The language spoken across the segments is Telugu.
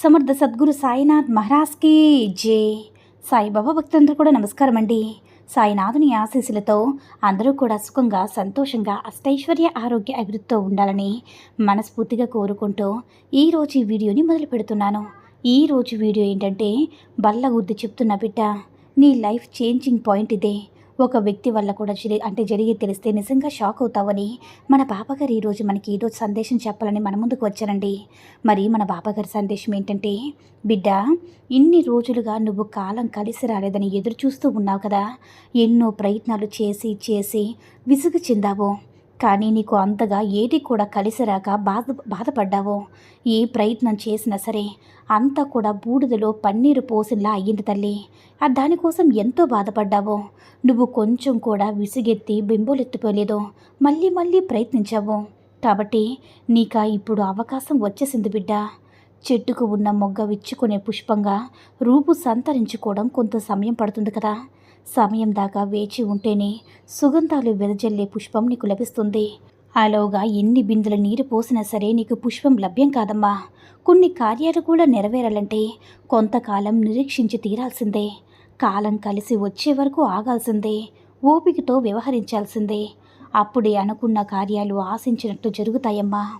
Samarth Sadguru Sainath మహారాజ్కి జే. సాయిబాబా భక్తులందరూ కూడా నమస్కారం అండి. సాయినాథుని ఆశీస్సులతో అందరూ కూడా సుఖంగా సంతోషంగా అష్టైశ్వర్య ఆరోగ్య అభివృద్ధితో ఉండాలని మనస్ఫూర్తిగా కోరుకుంటూ ఈరోజు ఈ వీడియోని మొదలు పెడుతున్నాను. ఈరోజు వీడియో ఏంటంటే బల్ల గుద్ది చెప్తున్న బిడ్డ నీ లైఫ్ చేంజింగ్ పాయింట్ ఇదే. ఒక వ్యక్తి వల్ల కూడా జరి అంటే జరిగి తెలిస్తే నిజంగా షాక్ అవుతావని మన బాబాగారు ఈరోజు మనకి ఏదో సందేశం చెప్పాలని మన ముందుకు వచ్చారండి. మరి మన బాబాగారి సందేశం ఏంటంటే బిడ్డ ఇన్ని రోజులుగా నువ్వు కాలం కలిసి రాలేదని ఎదురు చూస్తూ ఉన్నావు కదా. ఎన్నో ప్రయత్నాలు చేసి చేసి విసుగు చెందావు. కానీ నీకు అంతగా ఏది కూడా కలిసిరాక బాధ బాధపడ్డావో? ఏ ప్రయత్నం చేసినా సరే అంతా కూడా బూడిదలో పన్నీరు పోసిలా అయ్యింది తల్లి. ఆ దానికోసం ఎంతో బాధపడ్డావో? నువ్వు కొంచెం కూడా విసిగెత్తి బింబోలెత్తిపోలేదో? మళ్ళీ మళ్ళీ ప్రయత్నించావు? కాబట్టి నీక ఇప్పుడు అవకాశం వచ్చేసింది బిడ్డ. చెట్టుకు ఉన్న మొగ్గ విచ్చుకునే పుష్పంగా రూపు సంతరించుకోవడం కొంత సమయం పడుతుంది కదా. సమయం దాకా వేచి ఉంటేనే సుగంధాలు వెదజల్లే పుష్పం నీకు లభిస్తుంది. ఆలోగా ఎన్ని బిందుల నీరు పోసినా సరే నీకు పుష్పం లభ్యం కాదమ్మా. కొన్ని కార్యాలు కూడా నెరవేరాలంటే కొంతకాలం నిరీక్షించి తీరాల్సిందే. కాలం కలిసి వచ్చే వరకు ఆగాల్సిందే. ఓపికతో వ్యవహరించాల్సిందే. అప్పుడే అనుకున్న కార్యాలు ఆశించినట్టు జరుగుతాయమ్మా.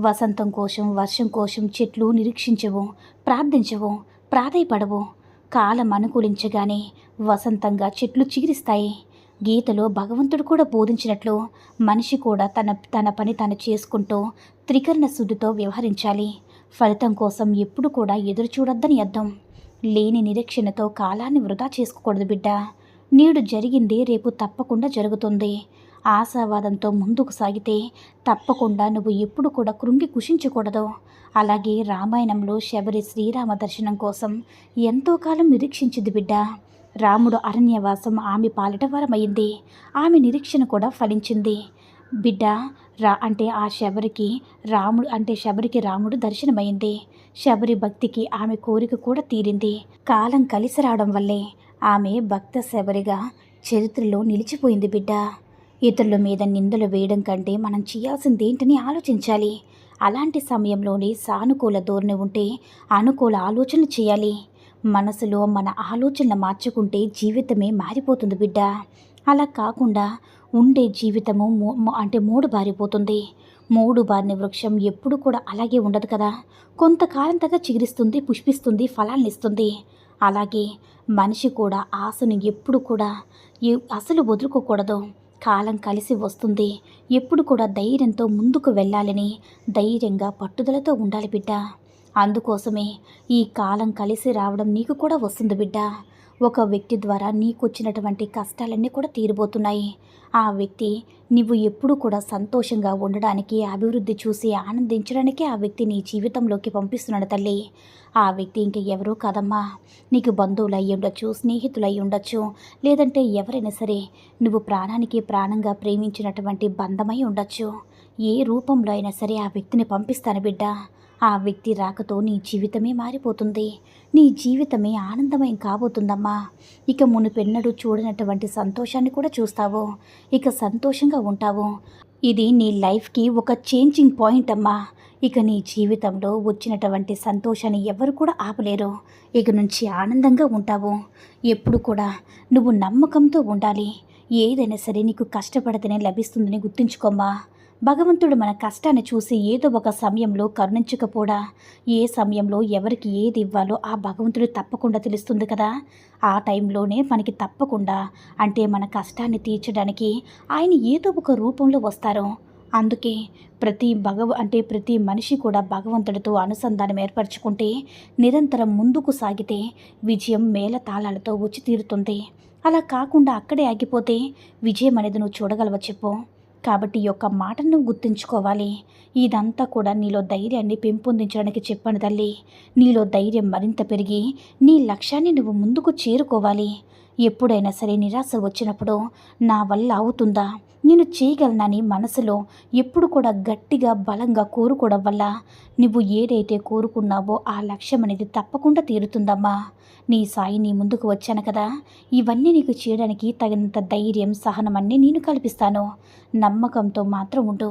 వసంతం కోసం వర్షం కోసం చెట్లు నిరీక్షించవు ప్రార్థించవు ప్రాధాయపడవు. కాలం అనుకూలించగానే వసంతంగా చెట్లు చిగురిస్తాయి గీతలో భగవంతుడు కూడా బోధించినట్లు మనిషి కూడా తన తన పని తాను చేసుకుంటూ త్రికరణ శుద్ధితో వ్యవహరించాలి. ఫలితం కోసం ఎప్పుడు కూడా ఎదురు చూడొద్దని అర్థం. లేని నిరీక్షణతో కాలాన్ని వృధా చేసుకోకూడదు బిడ్డ. నేడు జరిగింది రేపు తప్పకుండా జరుగుతుంది. ఆశావాదంతో ముందుకు సాగితే తప్పకుండా నువ్వు ఎప్పుడు కూడా కృంగి కుషించకూడదు. అలాగే రామాయణంలో శబరి శ్రీరామ దర్శనం కోసం ఎంతో కాలం నిరీక్షించింది బిడ్డ. రాముడు అరణ్యవాసం ఆమె పాలిట వరమైంది. ఆమె నిరీక్షణ కూడా ఫలించింది. బిడ్డ రా అంటే ఆ శబరికి రాముడు అంటే శబరికి రాముడు దర్శనమైంది. శబరి భక్తికి ఆమె కోరిక కూడా తీరింది. కాలం కలిసి రావడం వల్లే ఆమె భక్త శబరిగా చరిత్రలో నిలిచిపోయింది బిడ్డ. ఇతరుల మీద నిందలు వేయడం కంటే మనం చేయాల్సింది ఏంటని ఆలోచించాలి. అలాంటి సమయంలోనే సానుకూల ధోరణి ఉంటే అనుకూల ఆలోచన చేయాలి. మనసులో మన ఆలోచనలు మార్చుకుంటే జీవితమే మారిపోతుంది బిడ్డ. అలా కాకుండా ఉండే జీవితము మో- అంటే మూడు బారిపోతుంది మూడు బారిన వృక్షం ఎప్పుడు కూడా అలాగే ఉండదు కదా. కొంతకాలం తర్వాత చిగురిస్తుంది పుష్పిస్తుంది ఫలాన్ని ఇస్తుంది. అలాగే మనిషి కూడా ఆశను ఎప్పుడు కూడా అసలు వదులుకోకూడదు. కాలం కలిసి వస్తుంది. ఎప్పుడు కూడా ధైర్యంతో ముందుకు వెళ్ళాలని ధైర్యంగా పట్టుదలతో ఉండాలి బిడ్డ. అందుకోసమే ఈ కాలం కలిసి రావడం నీకు కూడా వస్తుంది బిడ్డ. ఒక వ్యక్తి ద్వారా నీకు వచ్చినటువంటి కష్టాలన్నీ కూడా తీరిపోతున్నాయి. ఆ వ్యక్తి నువ్వు ఎప్పుడు కూడా సంతోషంగా ఉండడానికి అభివృద్ధి చూసి ఆనందించడానికి ఆ వ్యక్తి నీ జీవితంలోకి పంపిస్తున్నాడు తల్లి. ఆ వ్యక్తి ఇంక ఎవరూ కాదమ్మా. నీకు బంధువులు అయి ఉండొచ్చు స్నేహితులు అయి ఉండొచ్చు లేదంటే ఎవరైనా సరే నువ్వు ప్రాణానికి ప్రాణంగా ప్రేమించినటువంటి బంధమై ఉండొచ్చు. ఏ రూపంలో అయినా సరే ఆ వ్యక్తిని పంపిస్తాను బిడ్డ. ఆ వ్యక్తి రాకతో నీ జీవితమే మారిపోతుంది. నీ జీవితమే ఆనందమయం కాబోతుందమ్మా. ఇక మునుపెన్నడూ చూడనటువంటి సంతోషాన్ని కూడా చూస్తావు. ఇక సంతోషంగా ఉంటావు. ఇది నీ లైఫ్కి ఒక చేంజింగ్ పాయింట్ అమ్మా. ఇక నీ జీవితంలో వచ్చినటువంటి సంతోషాన్ని ఎవరు కూడా ఆపలేరు. ఇక నుంచి ఆనందంగా ఉంటావు. ఎప్పుడు కూడా నువ్వు నమ్మకంతో ఉండాలి. ఏదైనా సరే నీకు కష్టపడితేనే లభిస్తుందని గుర్తుంచుకోమ్మా. భగవంతుడు మన కష్టాన్ని చూసి ఏదో ఒక సమయంలో కరుణించకపోడా? ఏ సమయంలో ఎవరికి ఏది ఇవ్వాలో ఆ భగవంతుడు తప్పకుండా తెలుస్తుంది కదా. ఆ టైంలోనే మనకి తప్పకుండా అంటే మన కష్టాన్ని తీర్చడానికి ఆయన ఏదో ఒక రూపంలో వస్తారు. అందుకే ప్రతి భగవ అంటే ప్రతి మనిషి కూడా భగవంతుడితో అనుసంధానం ఏర్పరచుకుంటే నిరంతరం ముందుకు సాగితే విజయం మేళ తాళాలతో వచ్చి తీరుతుంది. అలా కాకుండా అక్కడే ఆగిపోతే విజయం అనేది నువ్వు చూడగలవ చెప్పు. కాబట్టి ఈ యొక్క మాటను గుర్తుంచుకోవాలి. ఇదంతా కూడా నీలో ధైర్యాన్ని పెంపొందించడానికి చెప్పాను తల్లి. నీలో ధైర్యం మరింత పెరిగి నీ లక్ష్యాన్ని నువ్వు ముందుకు చేరుకోవాలి. ఎప్పుడైనా సరే నిరాశ వచ్చినప్పుడు నా వల్ల అవుతుందా? నేను చేయగలనని మనసులో ఎప్పుడు కూడా గట్టిగా బలంగా కోరుకోవడం వల్ల నువ్వు ఏదైతే కోరుకున్నావో ఆ లక్ష్యం అనేది తప్పకుండా తీరుతుందమ్మా. నీ సాయి నీ ముందుకు వచ్చాను కదా. ఇవన్నీ నీకు చేయడానికి తగినంత ధైర్యం సహనం అన్నీ నేను కల్పిస్తాను. నమ్మకంతో మాత్రం ఉండు.